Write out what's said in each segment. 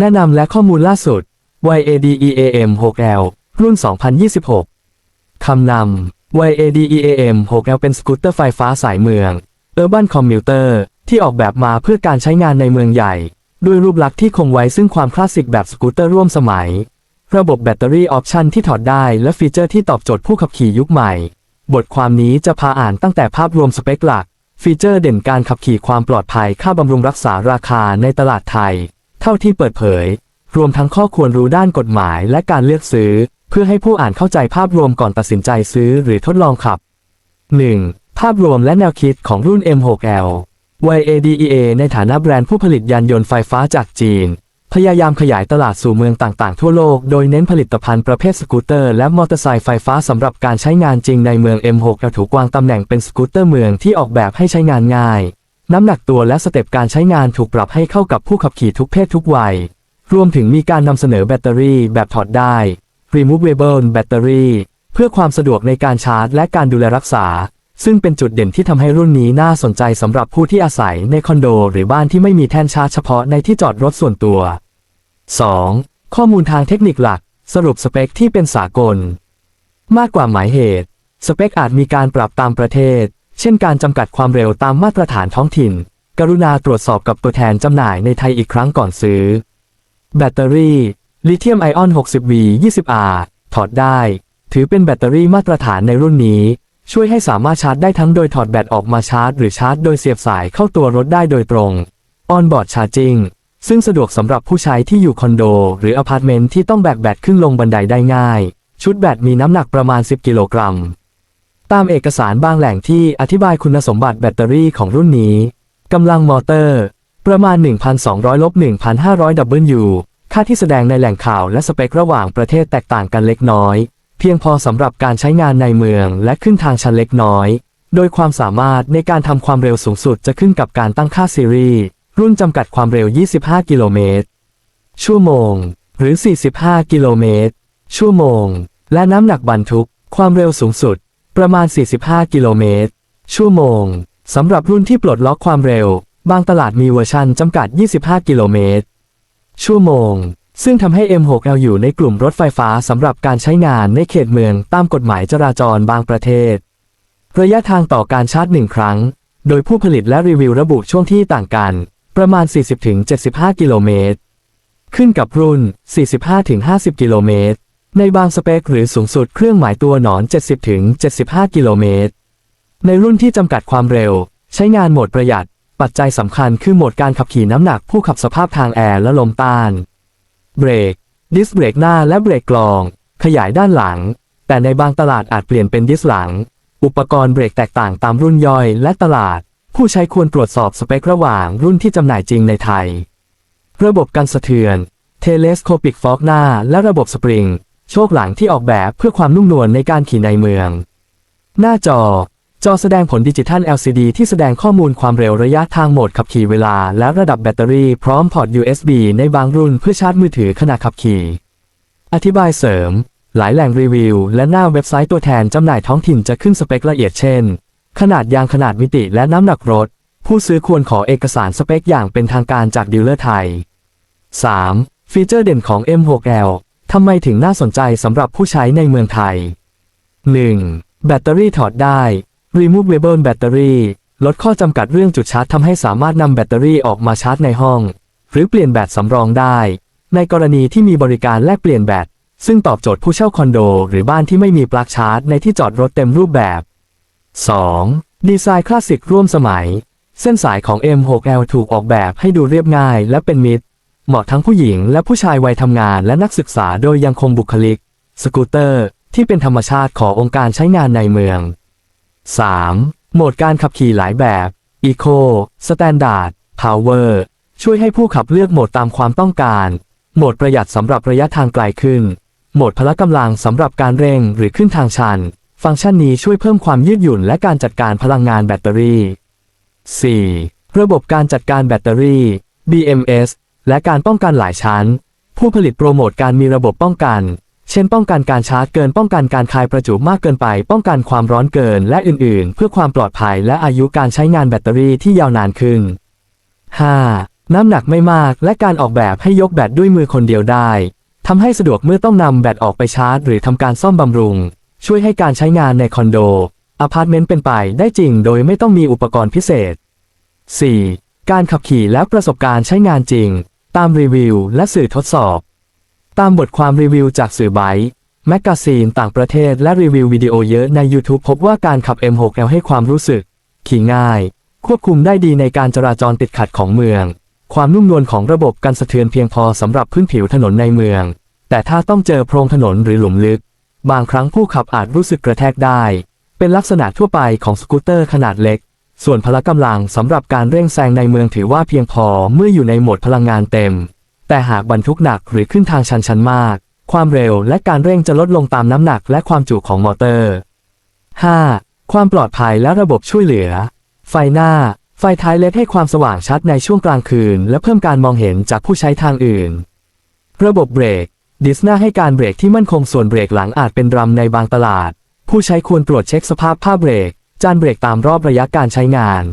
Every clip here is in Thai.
แนะนำและข้อมูลล่าสุด YADEAM 6L รุ่น 2026 คำนำ YADEAM 6L เป็นสกูตเตอร์ไฟฟ้าสายเมือง Urban Commuter ที่ออกแบบมาเพื่อการใช้งานในเมืองใหญ่ ด้วยรูปลักษณ์ที่คงไว้ซึ่งความคลาสสิกแบบสกูตเตอร์ร่วมสมัย ระบบแบตเตอรี่ออปชันที่ถอดได้และฟีเจอร์ที่ตอบโจทย์ผู้ขับขี่ยุคใหม่ บทความนี้จะพาอ่านตั้งแต่ภาพรวมสเปคหลัก ฟีเจอร์เด่นการขับขี่ความปลอดภัยค่าบำรุงรักษาราคาในตลาดไทย ท่าที่เปิดเผย รวมทั้งข้อควรรู้ด้านกฎหมายและการเลือกซื้อ เพื่อให้ผู้อ่านเข้าใจภาพรวมก่อนตัดสินใจซื้อหรือทดลองขับ 1. ภาพรวมและแนวคิดของรุ่น M6L YADEA ในฐานะแบรนด์ผู้ผลิตยานยนต์ไฟฟ้าจากจีน พยายามขยายตลาดสู่เมืองต่างๆ ทั่วโลก โดยเน้นผลิตภัณฑ์ประเภทสกูตเตอร์และมอเตอร์ไซค์ไฟฟ้าสำหรับการใช้งานจริงในเมือง M6L ถูกวางตำแหน่งเป็นสกูตเตอร์เมืองที่ออกแบบให้ใช้งานง่าย น้ำหนักตัวและสเต็ปการใช้งานถูกปรับให้เข้ากับผู้ขับขี่ทุกเพศทุกวัย รวมถึงมีการนำเสนอแบตเตอรี่แบบถอดได้ removable battery เพื่อความสะดวกในการชาร์จและการดูแลรักษา ซึ่งเป็นจุดเด่นที่ทำให้รุ่นนี้น่าสนใจสำหรับผู้ที่อาศัยในคอนโด หรือบ้านที่ไม่มีแท่นชาร์จเฉพาะในที่จอดรถส่วนตัว 2. ข้อมูลทางเทคนิคหลัก สรุปสเปคที่เป็นสากล มากกว่าหมายเหตุ สเปคอาจมีการปรับตามประเทศ เช่นการจำกัดความเร็วตามมาตรฐานท้องถิ่น กรุณาตรวจสอบกับตัวแทนจำหน่ายในไทยอีกครั้งก่อนซื้อ แบตเตอรี่ ลิเธียมไอออน 60V 20R ถอดได้ ถือเป็นแบตเตอรี่มาตรฐานในรุ่นนี้ ช่วยให้สามารถชาร์จได้ทั้งโดยถอดแบตออกมาชาร์จ หรือชาร์จโดยเสียบสายเข้าตัวรถได้โดยตรง On-board Charging ซึ่งสะดวกสำหรับผู้ใช้ที่อยู่คอนโด หรืออพาร์ตเมนต์ที่ต้องแบกแบตขึ้นลงบันไดได้ง่าย ชุดแบตมีน้ำหนักประมาณ 10 กิโลกรัม ตามเอกสารบางแหล่งที่อธิบายคุณสมบัติแบตเตอรี่ของรุ่นนี้ กำลังมอเตอร์ ประมาณ 1,200ลบ1,500 W ค่าที่แสดงในแหล่งข่าวและสเปคระหว่างประเทศแตกต่างกันเล็กน้อย เพียงพอสำหรับการใช้งานในเมืองและขึ้นทางชันเล็กน้อย โดยความสามารถในการทำความเร็วสูงสุดจะขึ้นกับการตั้งค่าซีรีส์รุ่นจำกัดความเร็ว 25 กิโลเมตร ชั่วโมง หรือ 45 กิโลเมตร ชั่วโมง และน้ำหนักบรรทุก ความเร็วสูงสุด ประมาณ 45 กิโลเมตร ชั่วโมง สำหรับรุ่นที่ปลดล็อกความเร็ว บางตลาดมีเวอร์ชันจำกัด 25 กิโลเมตร ชั่วโมง ซึ่งทำให้ M6L อยู่ในกลุ่มรถไฟฟ้าสำหรับการใช้งานในเขตเมืองตามกฎหมายจราจรบางประเทศ ระยะทางต่อการชาร์จหนึ่งครั้ง โดยผู้ผลิตและรีวิวระบุช่วงที่ต่างกัน ประมาณ 40-75 กิโลเมตร ขึ้นกับรุ่น 45-50 กิโลเมตร ในบางสเปคหรือสูงสุดเครื่องหมายตัวหนอน 70-75 กิโลเมตร ในรุ่นที่จำกัดความเร็ว ใช้งานโหมดประหยัด ปัจจัยสำคัญคือโหมดการขับขี่น้ำหนักผู้ขับสภาพทางแอร์และลมต้าน เบรก ดิสเบรกหน้าและเบรกกลอง ขยายด้านหลัง แต่ในบางตลาดอาจเปลี่ยนเป็นดิสหลัง อุปกรณ์เบรกแตกต่างตามรุ่นย่อยและตลาด ผู้ใช้ควรตรวจสอบสเปคระหว่างรุ่นที่จำหน่ายจริงในไทย ระบบกันสะเทือน เทเลสโคปิกฟอกหน้า และระบบสปริง โชคหลังที่ออกแบบเพื่อความนุ่มนวลในการขี่ในเมือง หน้าจอ จอแสดงผลดิจิทัล LCD ที่แสดงข้อมูลความเร็วระยะทางโหมดขับขี่เวลา และระดับแบตเตอรี่พร้อมพอร์ต USB ในบางรุ่นเพื่อชาร์จมือถือขณะขับขี่ อธิบายเสริม หลายแหล่งรีวิว และหน้าเว็บไซต์ตัวแทนจำหน่ายท้องถิ่นจะขึ้นสเปคละเอียดเช่น ขนาดยางขนาดมิติและน้ำหนักรถ ผู้ซื้อควรขอเอกสารสเปคอย่างเป็นทางการจากดีลเลอร์ไทย 3. ฟีเจอร์เด่นของ M6L ทำไมถึงน่าสนใจสำหรับผู้ใช้ในเมืองไทย 1. แบตเตอรี่ถอดได้ removable battery ลดข้อจำกัดเรื่องจุดชาร์จทำให้สามารถนำแบตเตอรี่ออกมาชาร์จในห้อง หรือเปลี่ยนแบตสำรองได้ ในกรณีที่มีบริการแลกเปลี่ยนแบต ซึ่งตอบโจทย์ผู้เช่าคอนโด หรือบ้านที่ไม่มีปลั๊กชาร์จในที่จอดรถเต็มรูปแบบ 2. ดีไซน์คลาสสิกร่วมสมัย เส้นสายของ M6L ถูกออกแบบให้ดูเรียบง่ายและเป็นมิตร เหมาะทั้งผู้หญิงและผู้ชายวัยทำงานและนักศึกษาโดยยังคงบุคลิก สกูตเตอร์ ที่เป็นธรรมชาติขององค์การใช้งานในเมือง 3. โหมดการขับขี่หลายแบบ Eco Standard Power ช่วยให้ผู้ขับเลือกโหมดตามความต้องการ โหมดประหยัดสำหรับระยะทางไกลขึ้น โหมดพละกำลังสำหรับการเร่งหรือขึ้นทางชัน ฟังก์ชันนี้ช่วยเพิ่มความยืดหยุ่นและการจัดการพลังงานแบตเตอรี่ 4. ระบบการจัดการแบตเตอรี่ BMS และการป้องกันหลายชั้น ผู้ผลิตโปรโมทการมีระบบป้องกัน เช่นป้องกันการชาร์จเกินป้องกันการคายประจุมากเกินไป ป้องกันความร้อนเกินและอื่นๆ เพื่อความปลอดภัยและอายุการใช้งานแบตเตอรี่ที่ยาวนานขึ้น 5. น้ำหนักไม่มากและการออกแบบให้ยกแบตด้วยมือคนเดียวได้ทำให้สะดวกเมื่อต้องนำแบตออกไปชาร์จ หรือทำการซ่อมบำรุง ช่วยให้การใช้งานในคอนโดอพาร์ตเมนต์เป็นไปได้จริงโดยไม่ต้องมีอุปกรณ์พิเศษ 4. การขับขี่และประสบการณ์ใช้งานจริง ตามรีวิวและสื่อทดสอบ ตามบทความรีวิวจากสื่อไบค์แมกกาซีนต่างประเทศและรีวิววิดีโอเยอะใน YouTube พบว่าการขับ M6L ให้ความรู้สึก ขี่ง่าย ควบคุมได้ดีในการจราจรติดขัดของเมือง ความนุ่มนวลของระบบกันสะเทือนเพียงพอสำหรับพื้นผิวถนนในเมือง แต่ถ้าต้องเจอโพรงถนนหรือหลุมลึก บางครั้งผู้ขับอาจรู้สึกกระแทกได้ เป็นลักษณะทั่วไปของสกูตเตอร์ขนาดเล็ก ส่วนพละกำลังสำหรับการเร่งแซงในเมืองถือว่าเพียงพอเมื่ออยู่ในโหมดพลังงานเต็ม แต่หากบรรทุกหนักหรือขึ้นทางชันชันมาก ความเร็วและการเร่งจะลดลงตามน้ำหนักและความจุของมอเตอร์ 5. ความปลอดภัยและระบบช่วยเหลือ ไฟหน้า ไฟท้ายเลดให้ความสว่างชัดในช่วงกลางคืน และเพิ่มการมองเห็นจากผู้ใช้ทางอื่น ระบบเบรก ดิสนาให้การเบรกที่มั่นคงส่วนเบรกหลังอาจเป็นรัมในบางตลาด ผู้ใช้ควรตรวจเช็คสภาพผ้าเบรก จานเบรกตามรอบระยะการใช้งาน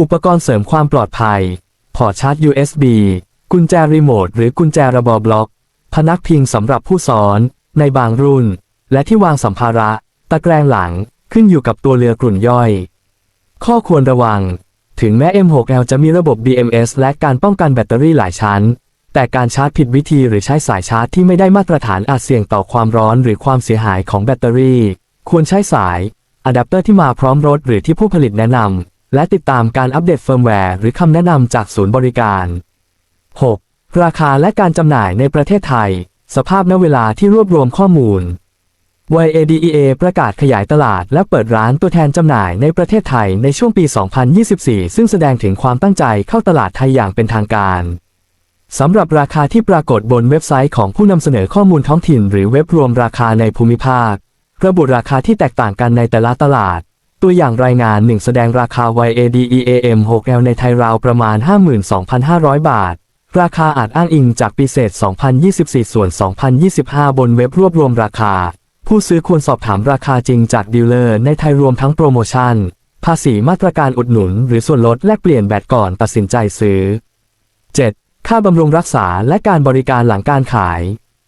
อุปกรณ์เสริมความปลอดภัย พอร์ตชาร์จ USB กุญแจรีโมทหรือกุญแจระบอบล็อก พนักพิงสำหรับผู้ซ้อน ในบางรุ่น และที่วางสัมภาระ ตะแกรงหลังขึ้นอยู่กับตัวเรือกลุ่นย่อย ข้อควรระวัง ถึงแม้ M6L จะมีระบบ BMS และการป้องกันแบตเตอรี่หลายชั้น แต่การชาร์จผิดวิธีหรือใช้สายชาร์จที่ไม่ได้มาตรฐานอาจเสี่ยงต่อความร้อนหรือความเสียหายของแบตเตอรี่ ควรใช้สาย อะแดปเตอร์ที่มาพร้อมรถหรือที่ผู้ผลิตแนะนำ และติดตามการอัปเดตเฟิร์มแวร์หรือคำแนะนำจากศูนย์บริการ 6. ราคาและการจำหน่ายในประเทศไทย สภาพณเวลาที่รวบรวมข้อมูล YADEA ประกาศขยายตลาดและเปิดร้านตัวแทนจำหน่ายในประเทศไทยในช่วงปี 2024 ซึ่งแสดงถึงความตั้งใจเข้าตลาดไทยอย่างเป็นทางการสำหรับราคาที่ปรากฏบนเว็บไซต์ของผู้นำเสนอข้อมูลท้องถิ่น หรือเว็บรวมราคาในภูมิภาค ระบุราคาที่แตกต่างกันในแต่ละตลาด ตัวอย่างรายงานหนึ่งแสดงราคา YADEAM 6L ในไทยราวประมาณ 52,500 บาท ราคาอาจอ้างอิงจากปีเศษ 2024 ส่วน 2025 บนเว็บรวบรวมราคา ผู้ซื้อควรสอบถามราคาจริงจากดีลเลอร์ในไทยรวมทั้งโปรโมชั่น ภาษีมาตรการอุดหนุน หรือส่วนลดแลกเปลี่ยนแบตก่อนตัดสินใจซื้อ 7. ค่าบำรุงรักษาและการบริการหลังการขาย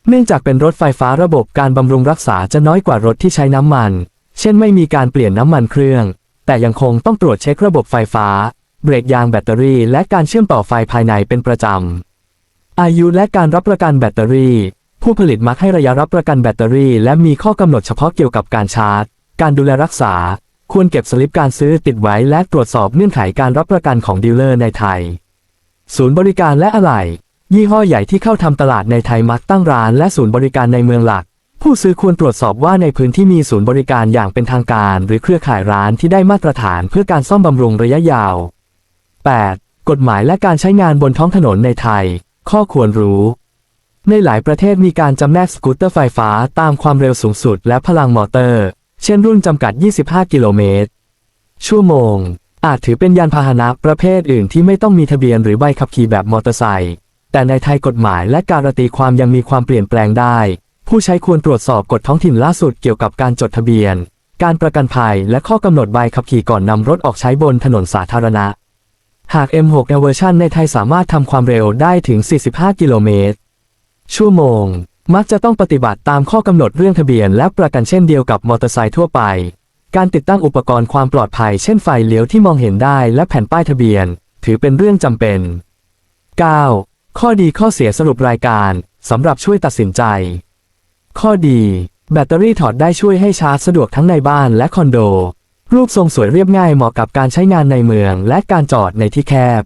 เนื่องจากเป็นรถไฟฟ้าระบบการบำรุงรักษาจะน้อยกว่ารถที่ใช้น้ำมัน เช่นไม่มีการเปลี่ยนน้ำมันเครื่อง แต่ยังคงต้องตรวจเช็คระบบไฟฟ้า เบรกยางแบตเตอรี่ และการเชื่อมต่อไฟภายในเป็นประจำ อายุและการรับประกันแบตเตอรี่ ผู้ผลิตมักให้ระยะรับประกันแบตเตอรี่ และมีข้อกำหนดเฉพาะเกี่ยวกับการชาร์จ การดูแลรักษา ควรเก็บสลิปการซื้อติดไว้และตรวจสอบเงื่อนไขการรับประกันของดีลเลอร์ในไทย ศูนย์บริการและอะไหล่ ยี่ห้อใหญ่ที่เข้าทำตลาดในไทยมักตั้งร้านและศูนย์บริการในเมืองหลัก ผู้ซื้อควรตรวจสอบว่าในพื้นที่มีศูนย์บริการอย่างเป็นทางการ หรือเครือข่ายร้านที่ได้มาตรฐานเพื่อการซ่อมบำรุงระยะยาว 8. กฎหมายและการใช้งานบนท้องถนนในไทย ข้อควรรู้ ในหลายประเทศมีการจำแนกสกูตเตอร์ไฟฟ้าตามความเร็วสูงสุดและพลังมอเตอร์ เช่นรุ่นจำกัด 25 กิโลเมตร ชั่วโมง อาจถือเป็นยานพาหนะประเภทอื่นที่ไม่ต้องมีทะเบียนหรือใบขับขี่แบบมอเตอร์ไซค์ แต่ในไทยกฎหมายและการตีความยังมีความเปลี่ยนแปลงได้ ผู้ใช้ควรตรวจสอบกฎท้องถิ่นล่าสุดเกี่ยวกับการจดทะเบียน การประกันภัยและข้อกำหนดใบขับขี่ก่อนนำรถออกใช้บนถนนสาธารณะ หาก M6 ในเวอร์ชันในไทยสามารถทำความเร็วได้ถึง 45 กิโลเมตร ชั่วโมง มักจะต้องปฏิบัติตามข้อกำหนดเรื่องทะเบียนและประกันเช่นเดียวกับมอเตอร์ไซค์ทั่วไป การติดตั้งอุปกรณ์ความปลอดภัย เช่นไฟเลี้ยวที่มองเห็นได้และแผ่นป้ายทะเบียน ถือเป็นเรื่องจำเป็น 9. ข้อดีข้อเสียสรุปรายการสำหรับช่วยตัดสินใจ ข้อดี แบตเตอรี่ถอดได้ช่วยให้ชาร์จสะดวกทั้งในบ้านและคอนโด รูปทรงสวยเรียบง่ายเหมาะกับการใช้งานในเมืองและการจอดในที่แคบ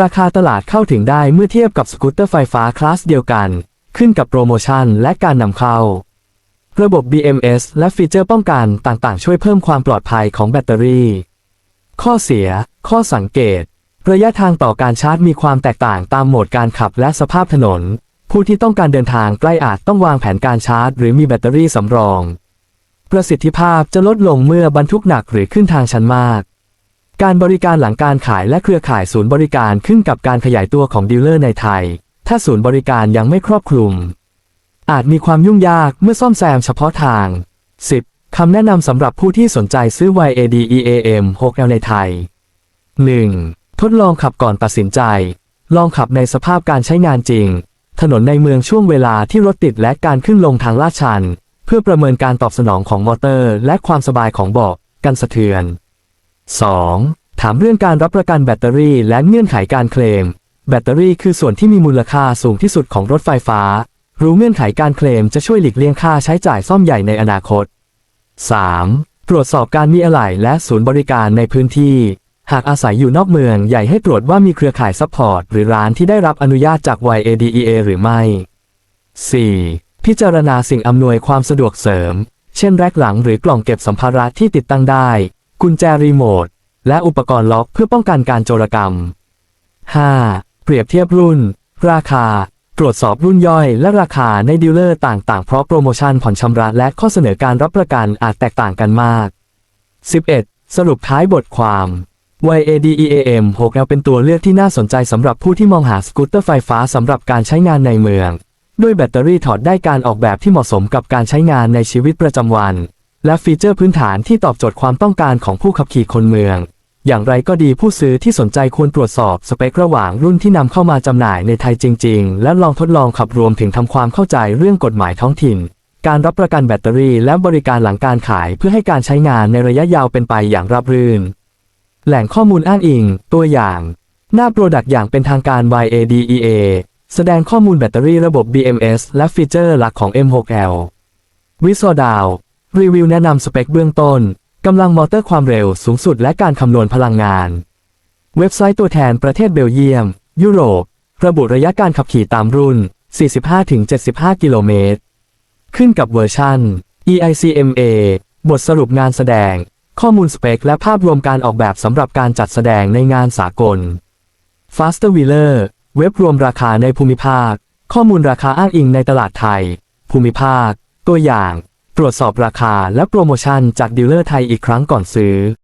ราคาตลาดเข้าถึงได้เมื่อเทียบกับสกูตเตอร์ไฟฟ้าคลาสเดียวกัน ขึ้นกับโปรโมชั่นและการนำเข้า ระบบ BMS และฟีเจอร์ป้องกันต่างๆ ช่วยเพิ่มความปลอดภัยของแบตเตอรี่ ข้อเสีย ข้อสังเกต ระยะทางต่อการชาร์จมีความแตกต่างตามโหมดการขับและสภาพถนน ผู้ที่ต้องการเดินทางใกล้อาจต้องวางแผนการชาร์จ หรือมีแบตเตอรี่สำรอง ประสิทธิภาพจะลดลงเมื่อบรรทุกหนักหรือขึ้นทางชันมาก การบริการหลังการขายและเครือข่ายศูนย์บริการขึ้นกับการขยายตัวของดีลเลอร์ในไทย ถ้าศูนย์บริการยังไม่ครอบคลุม อาจมีความยุ่งยากเมื่อซ่อมแซมเฉพาะทาง 10. คำแนะนำสำหรับผู้ที่สนใจซื้อ YADEAM 6L ในไทย 1. ทดลองขับก่อนตัดสินใจ ลองขับในสภาพการใช้งานจริง ถนนในเมืองช่วงเวลาที่รถติดและการขึ้นลงทางลาดชัน เพื่อประเมินการตอบสนองของมอเตอร์ และความสบายของเบาะกันสะเทือน 2. ถามเรื่องการรับประกันแบตเตอรี่และเงื่อนไขการเคลม แบตเตอรี่คือส่วนที่มีมูลค่าสูงที่สุดของรถไฟฟ้า รู้เงื่อนไขการเคลมจะช่วยหลีกเลี่ยงค่าใช้จ่ายซ่อมใหญ่ในอนาคต 3. ตรวจสอบการมีอะไหล่และศูนย์บริการในพื้นที่ หากอาศัยอยู่นอกเมืองใหญ่ให้ตรวจว่ามีเครือข่ายซัพพอร์ตหรือร้านที่ได้รับอนุญาตจาก YADEA หรือไม่ 4. พิจารณาสิ่งอำนวยความสะดวกเสริม เช่นแรกหลังหรือกล่องเก็บสัมภาระที่ติดตั้งได้ กุญแจรีโมท และอุปกรณ์ล็อกเพื่อป้องกันการโจรกรรม 5. เปรียบเทียบรุ่น ราคา ตรวจสอบรุ่นย่อยและราคาในดีลเลอร์ต่างๆ เพราะโปรโมชั่นผ่อนชำระและข้อเสนอการรับประกันอาจแตกต่างกันมาก 11. สรุปท้ายบทความ YADEAM 6L เป็นตัวเลือกที่น่าสนใจสำหรับผู้ที่มองหาสกูตเตอร์ไฟฟ้าสำหรับการใช้งานในเมือง ด้วยแบตเตอรี่ถอดได้การออกแบบที่เหมาะสมกับการใช้งานในชีวิตประจำวัน และฟีเจอร์พื้นฐานที่ตอบโจทย์ความต้องการของผู้ขับขี่คนเมือง อย่างไรก็ดีผู้ซื้อที่สนใจควรตรวจสอบสเปคระหว่างรุ่นที่นำเข้ามาจำหน่ายในไทยจริง ๆ และลองทดลองขับรวมถึงทำความเข้าใจเรื่องกฎหมายท้องถิ่น การรับประกันแบตเตอรี่และบริการหลังการขายเพื่อให้การใช้งานในระยะยาวเป็นไปอย่างราบรื่น แหล่งข้อมูลอ้างอิง ตัวอย่าง หน้าโปรดักต์อย่างเป็นทางการ YADEA แสดงข้อมูลแบตเตอรี่ระบบ BMS และฟีเจอร์หลักของ M6L วิโซดาว รีวิวแนะนำสเปคเบื้องต้น กำลังมอเตอร์ความเร็วสูงสุดและการคำนวณพลังงาน เว็บไซต์ตัวแทนประเทศเบลเยียม ยุโรป ระบุระยะการขับขี่ตามรุ่น 45-75 กิโลเมตร ขึ้นกับเวอร์ชัน EICMA บทสรุปงานแสดง ข้อมูลสเปคและภาพรวมการออกแบบสำหรับการจัดแสดงในงานสากล Faster Wheeler เว็บรวมราคาในภูมิภาค ข้อมูลราคาอ้างอิงในตลาดไทย ภูมิภาค ตัวอย่าง ตรวจสอบราคาและโปรโมชั่นจากดีลเลอร์ไทยอีกครั้งก่อนซื้อ